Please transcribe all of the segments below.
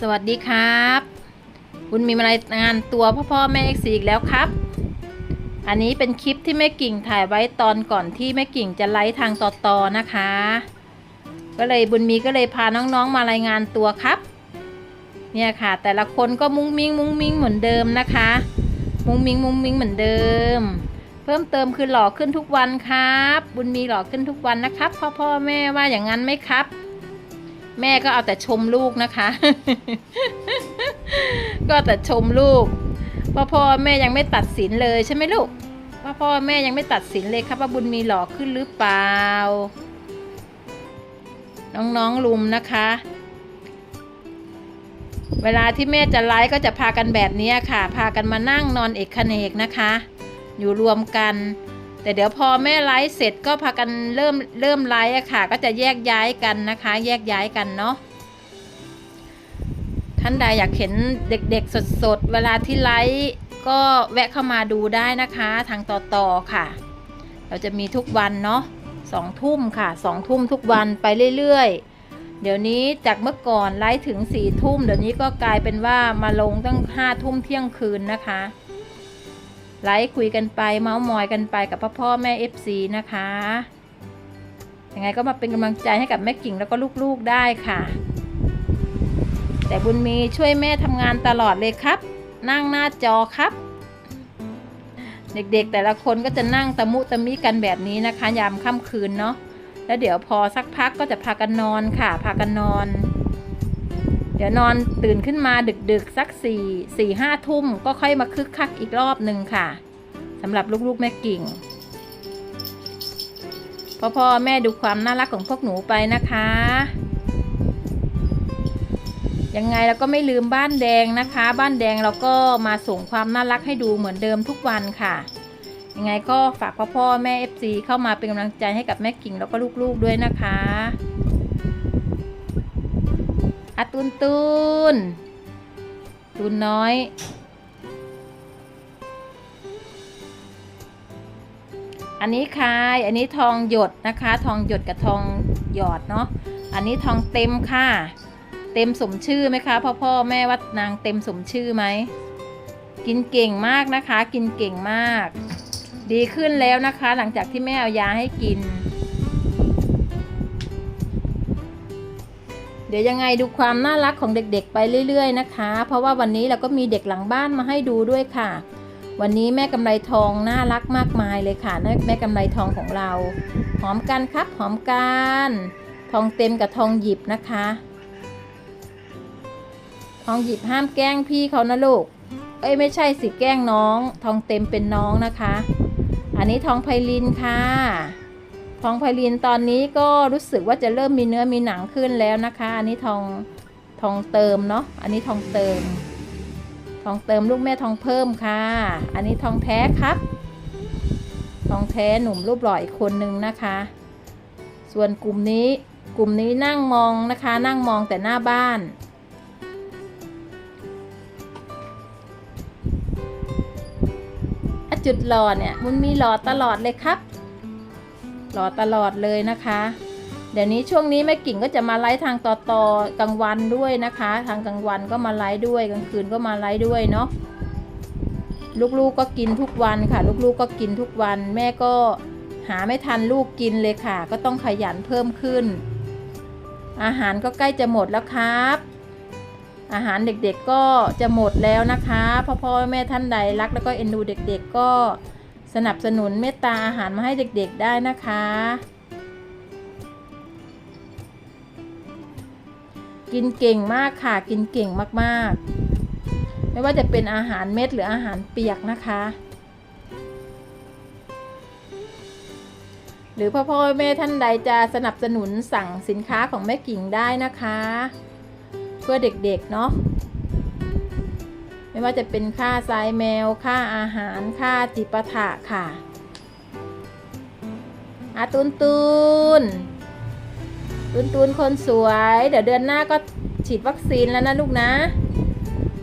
สวัสดีครับ คุณมีมารายงานตัวพ่อพ่อแม่เอ็กซีอีกแล้วครับ อันนี้เป็นคลิปที่แม่กิ่งถ่ายไว้ตอนก่อนที่แม่กิ่งจะไลฟ์ทางต่อตอนะคะ ก็เลยบุญมีก็เลยพาน้องๆมารายงานตัวครับ เนี่ยค่ะ แต่ละคนก็มุ้งมิ้งมุ้งมิ้งเหมือนเดิมนะคะ มุ้งมิ้งมุ้งมิ้งเหมือนเดิม เพิ่มเติมคือหล่อขึ้นทุกวันครับ บุญมีหล่อขึ้นทุกวันนะครับพ่อพ่อแม่ว่าอย่างนั้นไหมครับ แม่ก็เอาแต่ชมลูกนะคะ ก็แต่ชมลูกพ่อพ่อแม่ยังไม่ตัดสินเลยใช่ไหมลูกพ่อพ่อแม่ยังไม่ตัดสินเลยครับว่าบุญมีหล่อขึ้นหรือเปล่า น้องๆลุมนะคะ เวลาที่แม่จะไลฟ์ก็จะพากันแบบนี้ค่ะ พากันมานั่งนอนเอกขเนกนะคะ อยู่รวมกัน แต่เดี๋ยวพอแม่ไลฟ์เสร็จก็พากันเริ่มเริ่มไลฟ์อะค่ะ ก็จะแยกย้ายกันนะคะ แยกย้ายกันเนาะท่านใดอยากเห็นเด็กๆสดๆ เวลาที่ไลฟ์ก็แวะเข้ามาดูได้นะคะ ทางต่อต่อค่ะ เราจะมีทุกวันเนาะสองทุ่มค่ะสองทุ่มทุกวันไปเรื่อยๆ เดี๋ยวนี้จากเมื่อก่อนไลฟ์ถึงสี่ทุ่มเดี๋ยวนี้ก็กลายเป็นว่ามาลงตั้งห้าทุ่มเที่ยงคืนนะคะ ไลฟ์คุยกันไป เมาส์มอยกันไปกับพ่อพ่อแม่ FC นะคะยังไงก็มาเป็นกำลังใจให้กับแม่กิ่งแล้วก็ลูกๆได้ค่ะ แต่บุญมีช่วยแม่ทำงานตลอดเลยครับ นั่งหน้าจอครับ เด็กๆแต่ละคนก็จะนั่งตะมุตะมิกันแบบนี้นะคะ ยามค่ำคืนเนาะแล้วเดี๋ยวพอสักพักก็จะพากันนอนค่ะ พากันนอน เดี๋ยวนอนตื่นขึ้นมาดึกๆ สักสี่สี่ห้าทุ่มก็ค่อยมาคึกคักอีกรอบหนึ่งค่ะสำหรับลูกๆแม่กิ่งพ่อพ่อแม่ดูความน่ารักของพวกหนูไปนะคะ ยังไงเราก็ไม่ลืมบ้านแดงนะคะ บ้านแดงเราก็มาส่งความน่ารักให้ดูเหมือนเดิมทุกวันค่ะ ยังไงก็ฝากพ่อพ่อแม่ FC เข้ามาเป็นกำลังใจให้กับแม่กิ่งแล้วก็ลูกๆด้วยนะคะ อะตุนตุนตุนน้อยอันนี้คาย อันนี้ทองหยดนะคะ ทองหยดกับทองหยอดเนาะ อันนี้ทองเต็มค่ะ เต็มสมชื่อไหมคะพ่อพ่อแม่ว่านางเต็มสมชื่อไหม กินเก่งมากนะคะ กินเก่งมาก ดีขึ้นแล้วนะคะ หลังจากที่แม่เอายาให้กิน เดี๋ยวยังไงดูความน่ารักของเด็กๆไปเรื่อยๆนะคะ เพราะว่าวันนี้เราก็มีเด็กหลังบ้านมาให้ดูด้วยค่ะ วันนี้แม่กำไรทองน่ารักมากมายเลยค่ะ แม่กำไรทองของเรา หอมกันครับหอมกัน ทองเต็มกับทองหยิบนะคะ ทองหยิบห้ามแกล้งพี่เขานะลูก เอ้ยไม่ใช่สิแกล้งน้อง ทองเต็มเป็นน้องนะคะ อันนี้ทองไพลินค่ะ ทองไพลินตอนนี้ก็รู้สึกว่าจะเริ่มมีเนื้อมีหนังขึ้นแล้วนะคะ อันนี้ทองทองเติมเนาะ อันนี้ทองเติม ทองเติมลูกแม่ทองเพิ่มค่ะ อันนี้ทองแท้ครับ ทองแท้หนุ่มรูปหล่ออีกคนนึงนะคะ ส่วนกลุ่มนี้กลุ่มนี้นั่งมองนะคะ นั่งมองแต่หน้าบ้าน จุดหล่อเนี่ยมันมีหล่อตลอดเลยครับ หล่อตลอดเลยนะคะ เดี๋ยวนี้ช่วงนี้แม่กิ่งก็จะมาไลฟ์ทางต่อต่อกลางวันด้วยนะคะ ทางกลางวันก็มาไลฟ์ด้วยกลางคืนก็มาไลฟ์ด้วยเนาะลูกๆก็กินทุกวันค่ะ ลูกๆก็กินทุกวัน แม่ก็หาไม่ทันลูกกินเลยค่ะ ก็ต้องขยันเพิ่มขึ้น อาหารก็ใกล้จะหมดแล้วครับ อาหารเด็กๆก็จะหมดแล้วนะคะพ่อพ่อแม่ท่านใดรักแล้วก็เอ็นดูเด็ก ๆ ก็ สนับสนุนเมตตาอาหารมาให้เด็กๆได้นะคะ กินเก่งมากค่ะ กินเก่งมากๆ ไม่ว่าจะเป็นอาหารเม็ดหรืออาหารเปียกนะคะ หรือพ่อพ่อแม่ท่านใดจะสนับสนุนสั่งสินค้าของแม่กิ่งได้นะคะ เพื่อเด็กๆเนาะ ไม่ว่าจะเป็นค่าทรายแมว ค่าอาหาร ค่าจิปาถะค่ะอาตุนตุนตุนตุนคนสวย เดี๋ยวเดือนหน้าก็ฉีดวัคซีนแล้วนะลูกนะ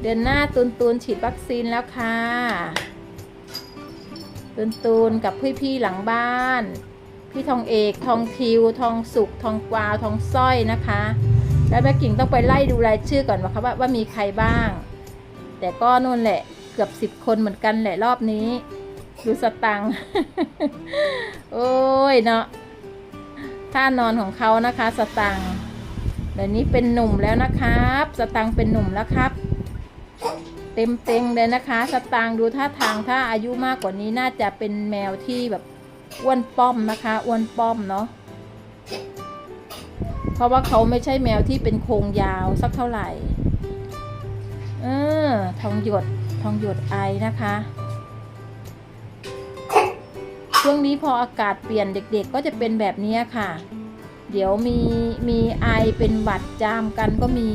เดือนหน้าตุนตุนฉีดวัคซีนแล้วค่ะ ตุนตุนกับพี่ๆหลังบ้าน พี่ทองเอกทองทิว ทองสุกทองกวาวทองสร้อยนะคะ แล้วแม่กิ่งต้องไปไล่ดูรายชื่อก่อนว่าครับว่าว่ามีใครบ้าง แต่ก็นู่นแหละเกือบสิบคนเหมือนกันแหละรอบนี้ ดูสตังค์โอ้ยเนาะท่านอนของเขานะคะสตังค์เดี๋ยวนี้เป็นหนุ่มแล้วนะครับ สตังค์เป็นหนุ่มแล้วครับ เต็มเต็งเลยนะคะ สตางค์ดูท่าทางถ้าอายุมากกว่านี้น่าจะเป็นแมวที่แบบอ้วนป้อมนะคะอ้วนป้อมเนาะเพราะว่าเขาไม่ใช่แมวที่เป็นโครงยาวสักเท่าไหร่ เออ ทองหยด ทองหยดไอนะคะ ช่วงนี้พออากาศเปลี่ยนเด็กๆ ก็จะเป็นแบบนี้ค่ะ เดี๋ยวมีมีไอเป็นหวัดจามกันก็มี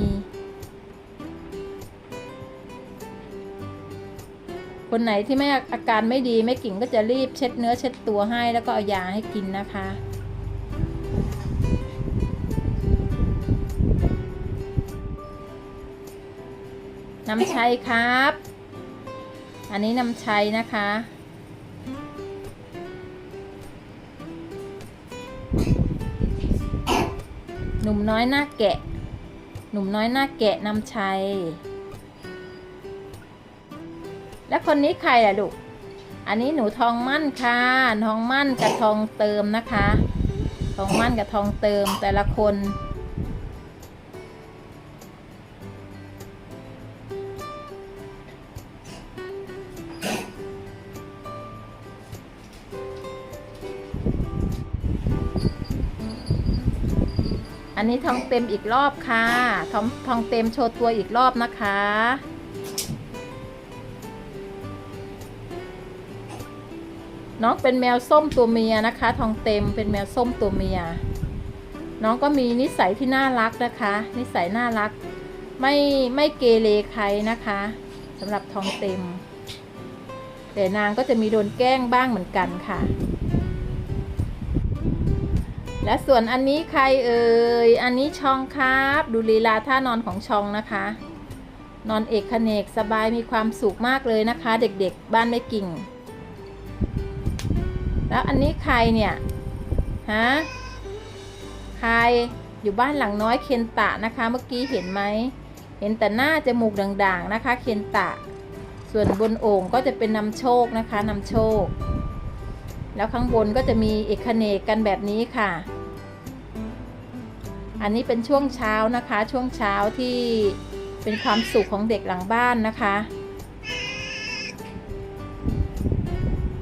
คนไหนที่ไม่อาการไม่ดีไม่กิ่งก็จะรีบเช็ดเนื้อเช็ดตัวให้แล้วก็เอายาให้กินนะคะ น้ำชัยครับ อันนี้น้ำชัยนะคะ หนุ่มน้อยหน้าแกะ หนุ่มน้อยหน้าแกะน้ำชัย แล้วคนนี้ใครล่ะลูก อันนี้หนูทองมั่นค่ะ ทองมั่นกับทองเติมนะคะ ทองมั่นกับทองเติมแต่ละคน อันนี้ทองเต็มอีกรอบค่ะทองทองเต็มโชว์ตัวอีกรอบนะคะ น้องเป็นแมวส้มตัวเมียนะคะ ทองเต็มเป็นแมวส้มตัวเมีย น้องก็มีนิสัยที่น่ารักนะคะ นิสัยน่ารัก ไม่ไม่เกเรใครนะคะสำหรับทองเต็ม แต่นางก็จะมีโดนแกล้งบ้างเหมือนกันค่ะ และส่วนอันนี้ใครเอ่ย อันนี้ชองครับ ดูลีลาท่านอนของชองนะคะ นอนเอกขเนกสบายมีความสุขมากเลยนะคะ เด็กๆ บ้านไม่กิ่ง แล้วอันนี้ใครเนี่ย ฮะ ใครอยู่บ้านหลังน้อยเคนตะนะคะ เมื่อกี้เห็นไหม เห็นแต่หน้าจมูกด่างๆนะคะ เคนตะ ส่วนบนโอ่งก็จะเป็นนำโชคนะคะนำโชคแล้วข้างบนก็จะมีเอกเนกกันแบบนี้ค่ะ อันนี้เป็นช่วงเช้านะคะ ช่วงเช้าที่เป็นความสุขของเด็กหลังบ้านนะคะ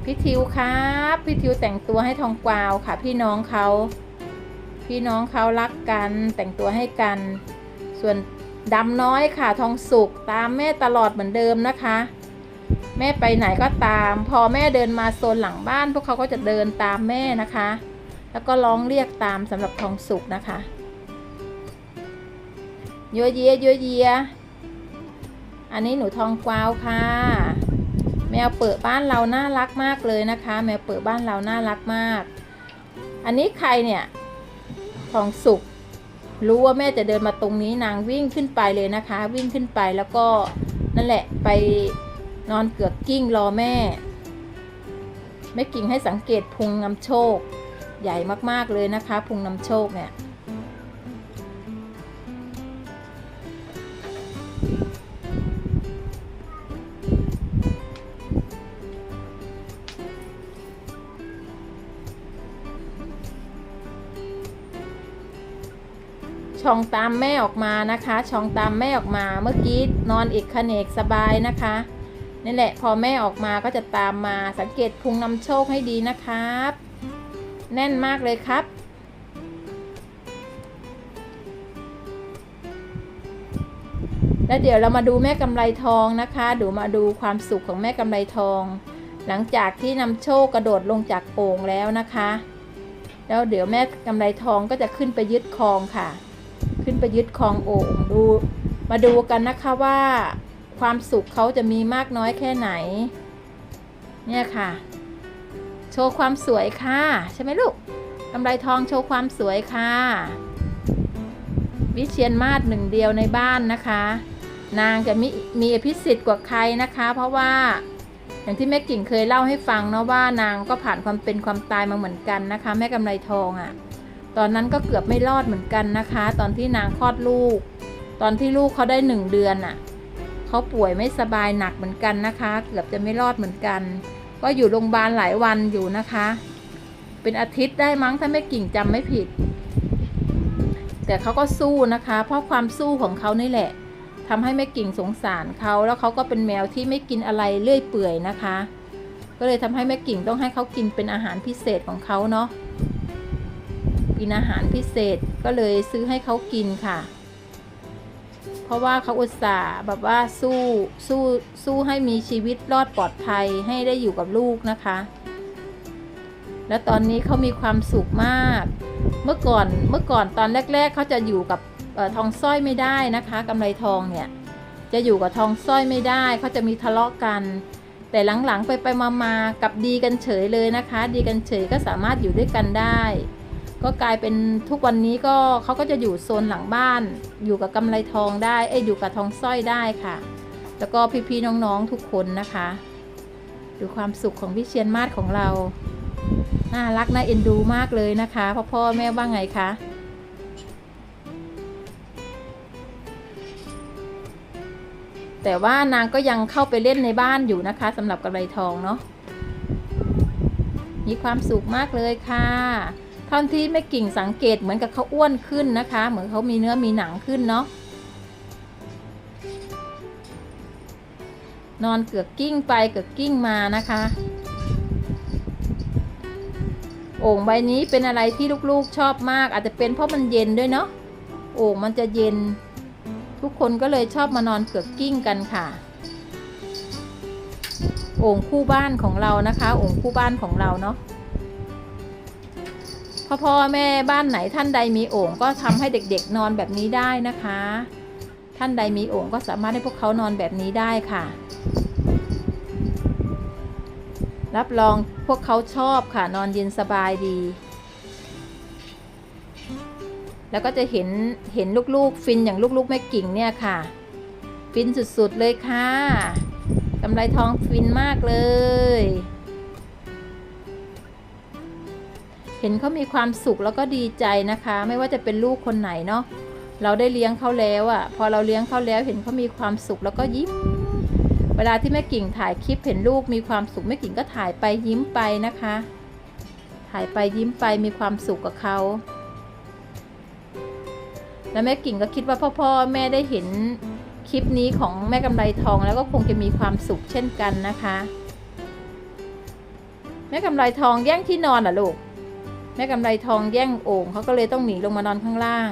พี่ทิวครับพี่ทิวแต่งตัวให้ทองกวาวค่ะ พี่น้องเขาพี่น้องเขารักกันแต่งตัวให้กัน ส่วนดำน้อยค่ะทองสุกตามแม่ตลอดเหมือนเดิมนะคะ แม่ไปไหนก็ตาม พอแม่เดินมาโซนหลังบ้าน พวกเขาก็จะเดินตามแม่นะคะ แล้วก็ร้องเรียกตามสำหรับทองสุกนะคะ เยัวเยียยัวเยียอันนี้หนูทองกวาวค่ะ แมวเปิดบ้านเราน่ารักมากเลยนะคะ แมวเปิดบ้านเราน่ารักมาก อันนี้ใครเนี่ยทองสุกรู้ว่าแม่จะเดินมาตรงนี้นางวิ่งขึ้นไปเลยนะคะ วิ่งขึ้นไปแล้วก็นั่นแหละไปนอนเกือกกิ้งรอแม่แม่กิ่งให้สังเกตพุงนำโชค ใหญ่มากๆเลยนะคะ พุงนำโชคเนี่ย ช่องตามแม่ออกมานะคะ ช่องตามแม่ออกมา เมื่อกี้นอนเอกขเนกสบายนะคะนี่แหละพอแม่ออกมาก็จะตามมาสังเกตพุงนำโชคให้ดีนะครับ แน่นมากเลยครับ แล้วเดี๋ยวเรามาดูแม่กำไรทองนะคะดูมาดูความสุขของแม่กำไรทอง หลังจากที่นำโชคกระโดดลงจากโอ่งแล้วนะคะแล้วเดี๋ยวแม่กำไรทองก็จะขึ้นไปยึดครองค่ะ ขึ้นไปยึดครองโอ่งดู มาดูกันนะคะว่าความสุขเขาจะมีมากน้อยแค่ไหน เนี่ยค่ะ โชว์ความสวยค่ะ ใช่ไหมลูกกำไรทองโชว์ความสวยค่ะ วิเชียนมาศหนึ่งเดียวในบ้านนะคะ นางจะมีมีอภิสิทธิ์กว่าใครนะคะ เพราะว่าอย่างที่แม่กิ่งเคยเล่าให้ฟังเนาะว่านางก็ผ่านความเป็นความตายมาเหมือนกันนะคะ แม่กำไรทองอะ่ะ ตอนนั้นก็เกือบไม่รอดเหมือนกันนะคะ ตอนที่นางคลอดลูก ตอนที่ลูกเขาได้หนึ่งเดือนอะ่ะเขาป่วยไม่สบายหนักเหมือนกันนะคะ เกือบจะไม่รอดเหมือนกัน ก็อยู่โรงพยาบาลหลายวันอยู่นะคะ เป็นอาทิตย์ได้มั้งถ้าไม่กิ่งจำไม่ผิด แต่เขาก็สู้นะคะ เพราะความสู้ของเขานี่แหละทำให้แม่กิ่งสงสารเขาแล้วเขาก็เป็นแมวที่ไม่กินอะไรเลื่อยเปื่อยนะคะ ก็เลยทำให้แม่กิ่งต้องให้เขากินเป็นอาหารพิเศษของเขาเนาะ กินอาหารพิเศษก็เลยซื้อให้เขากินค่ะ เพราะว่าเขาอุตส่าห์แบบว่าสู้สู้สู้ให้มีชีวิตรอดปลอดภัยให้ได้อยู่กับลูกนะคะ และตอนนี้เขามีความสุขมาก เมื่อก่อนเมื่อก่อนตอนแรก ๆเขาจะอยู่กับออทองสร้อยไม่ได้นะคะกำไรทองเนี่ยจะอยู่กับทองสร้อยไม่ได้เขาจะมีทะเลาะกัน แต่หลังๆไปไปมามาๆกับดีกันเฉยเลยนะคะ ดีกันเฉยก็สามารถอยู่ด้วยกันได้ ก็กลายเป็นทุกวันนี้ก็เขาก็จะอยู่โซนหลังบ้าน อยู่กับกำไรทองได้เอ้ยอยู่กับทองสร้อยได้ค่ะ แล้วก็พี่ๆน้องๆทุกคนนะคะ ดูความสุขของพี่เชียนมาศของเราน่ารักน่าเอ็นดูมากเลยนะคะพ่อพ่อแม่ว่าไงคะแต่ว่านางก็ยังเข้าไปเล่นในบ้านอยู่นะคะสำหรับกำไรทองเนาะมีความสุขมากเลยค่ะ ท่าที่แม่กิ่งสังเกตเหมือนกับเขาอ้วนขึ้นนะคะ เหมือนเขามีเนื้อมีหนังขึ้นเนาะนอนเกือกกิ้งไปเกือกกิ้งมานะคะ โอ่งใบนี้เป็นอะไรที่ลูกๆชอบมาก อาจจะเป็นเพราะมันเย็นด้วยเนาะโอ่งมันจะเย็น ทุกคนก็เลยชอบมานอนเกือกกิ้งกันค่ะ โอ่งคู่บ้านของเรานะคะ โอ่งคู่บ้านของเราเนาะ พ่อพ่อแม่บ้านไหนท่านใดมีโอ่งก็ทำให้เด็กๆนอนแบบนี้ได้นะคะ ท่านใดมีโอ่งก็สามารถให้พวกเขานอนแบบนี้ได้ค่ะ รับรองพวกเขาชอบค่ะนอนเย็นสบายดี แล้วก็จะเห็นเห็นลูกๆ ฟินอย่างลูกๆแม่กิ่งเนี่ยค่ะ ฟินสุดๆเลยค่ะกำไรทองฟินมากเลย เห็นเขามีความสุขแล้วก็ดีใจนะคะ ไม่ว่าจะเป็นลูกคนไหนเนาะเราได้เลี้ยงเขาแล้วอะ่ะ พอเราเลี้ยงเขาแล้วเห็นเขามีความสุขแล้วก็ยิ้ม เวลาที่แม่กิ่งถ่ายคลิปเห็นลูกมีความสุขแม่กิ่งก็ถ่ายไปยิ้มไปนะคะ ถ่ายไปยิ้มไปมีความสุขกับเขาแล้วแม่กิ่งก็คิดว่าพ่อพ่อแม่ได้เห็นคลิปนี้ของแม่กำไรทองแล้วก็คงจะมีความสุขเช่นกันนะคะ แม่กำไรทองแย่งที่นอนเหรอลูก แม่กำไรทองแย่งโอ่งเขาก็เลยต้องหนีลงมานอนข้างล่าง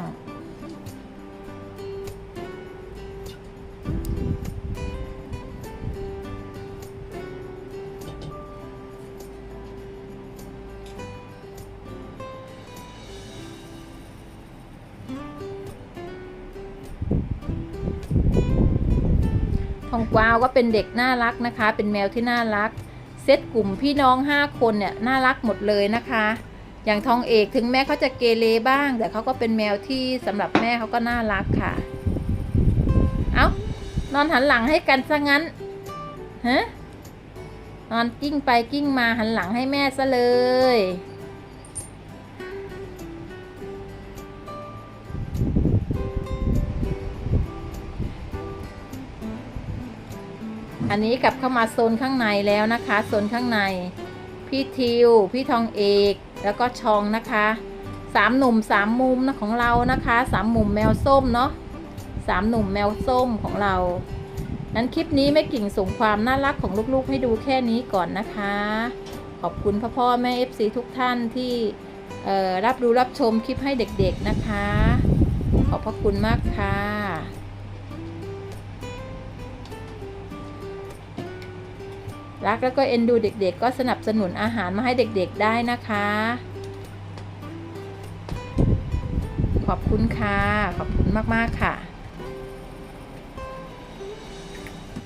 ทองกวาวก็เป็นเด็กน่ารักนะคะ เป็นแมวที่น่ารัก เซตกลุ่มพี่น้องห้าคนเนี่ยน่ารักหมดเลยนะคะ อย่างทองเอกถึงแม้เขาจะเกเรบ้าง แต่เขาก็เป็นแมวที่สำหรับแม่เขาก็น่ารักค่ะ เอานอนหันหลังให้กันซะงั้นฮะนอนกิ้งไปกิ้งมาหันหลังให้แม่ซะเลยอันนี้กลับเข้ามาโซนข้างในแล้วนะคะ โซนข้างใน พี่ทิว พี่ทองเอก แล้วก็ชองนะคะสามหนุ่มสามมุมนะของเรานะคะสามมุมแมวส้มเนาะสามหนุ่มแมวส้มของเรา นั้นคลิปนี้แม่กิ่งส่งความน่ารักของลูกๆ ให้ดูแค่นี้ก่อนนะคะ ขอบคุณพ่อพ่อแม่ FC ทุกท่านที่รับรู้รับชมคลิปให้เด็กๆนะคะ ขอบพระคุณมากค่ะ รักแล้วก็เอ็นดูเด็กๆ ก็สนับสนุนอาหารมาให้เด็กๆได้นะคะ ขอบคุณค่ะ ขอบคุณมากๆค่ะ